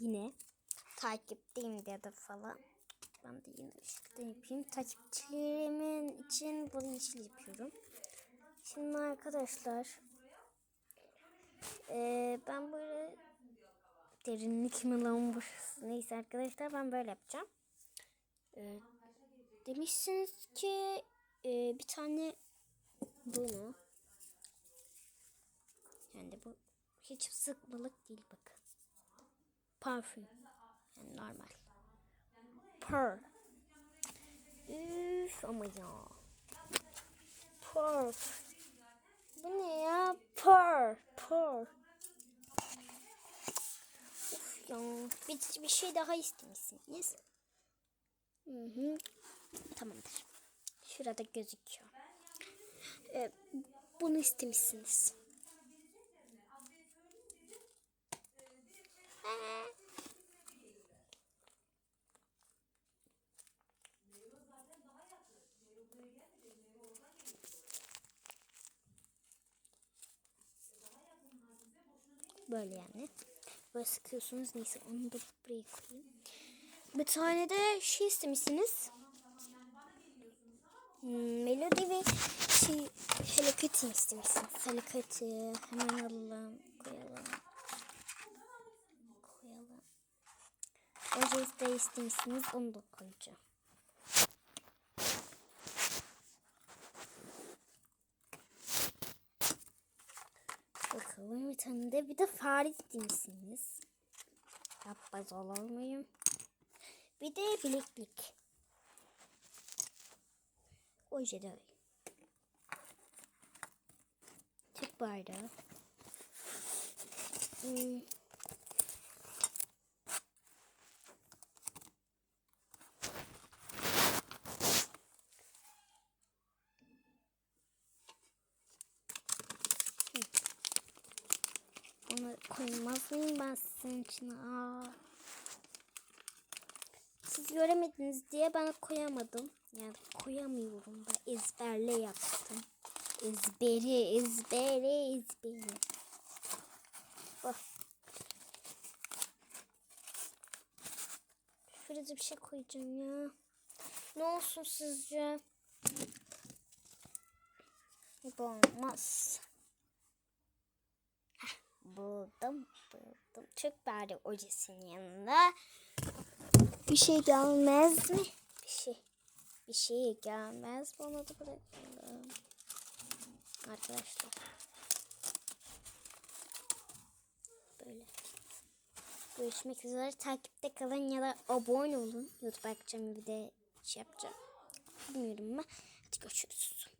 Yine takipteyim dedi falan. Ben de yine ışıkta yapayım. Takipçilerimin için bunu yeşil yapıyorum. Şimdi arkadaşlar eee, ben böyle derinlik mi lan burası? Neyse arkadaşlar ben böyle yapacağım. Eee, demişsiniz ki eee, bir tane bunu yani bu hiç sıkmalık değil bakın. Parfüm. Yani normal. Pur. Üf ama ya. Pur. Bu ne ya? Pur. Pur. Uf ya. Bir, bir şey daha istemişsiniz. Hı hı. Tamamdır. Şurada gözüküyor. Ee, bunu istemişsiniz. Böyle yani. Böyle sıkıyorsunuz. Neyse onu da buraya koyayım. Bir tane de şey istemişsiniz. Hmm, melodi ve şey Hello istemişsiniz. Hello. Hemen alalım. Koyalım. Ojes de istemişsiniz. Onu da. Bakalım bir tane de bir de fare istemişsiniz. Yapmaz olur muyum? Bir de bileklik. Oje de öyle. Türk bardağı. Hmm. Onu koymaz mıyım ben sizin için? Aa. Siz göremediniz diye ben koyamadım. Yani koyamıyorum da ezberle yaptım. Ezberi, ezberi, ezberi. Bak. Şurada bir şey koyacağım ya. Ne olsun sizce? Bu olmaz. Buldum, buldum. Çok bari ojesinin yanında. Bir şey gelmez mi? Bir şey. Bir şey gelmez. Bana da bırakalım. Arkadaşlar. Böyle. Görüşmek üzere. Takipte kalın ya da abone olun. YouTube akşam bir de şey yapacağım. Bilmiyorum ama. Hadi görüşürüz.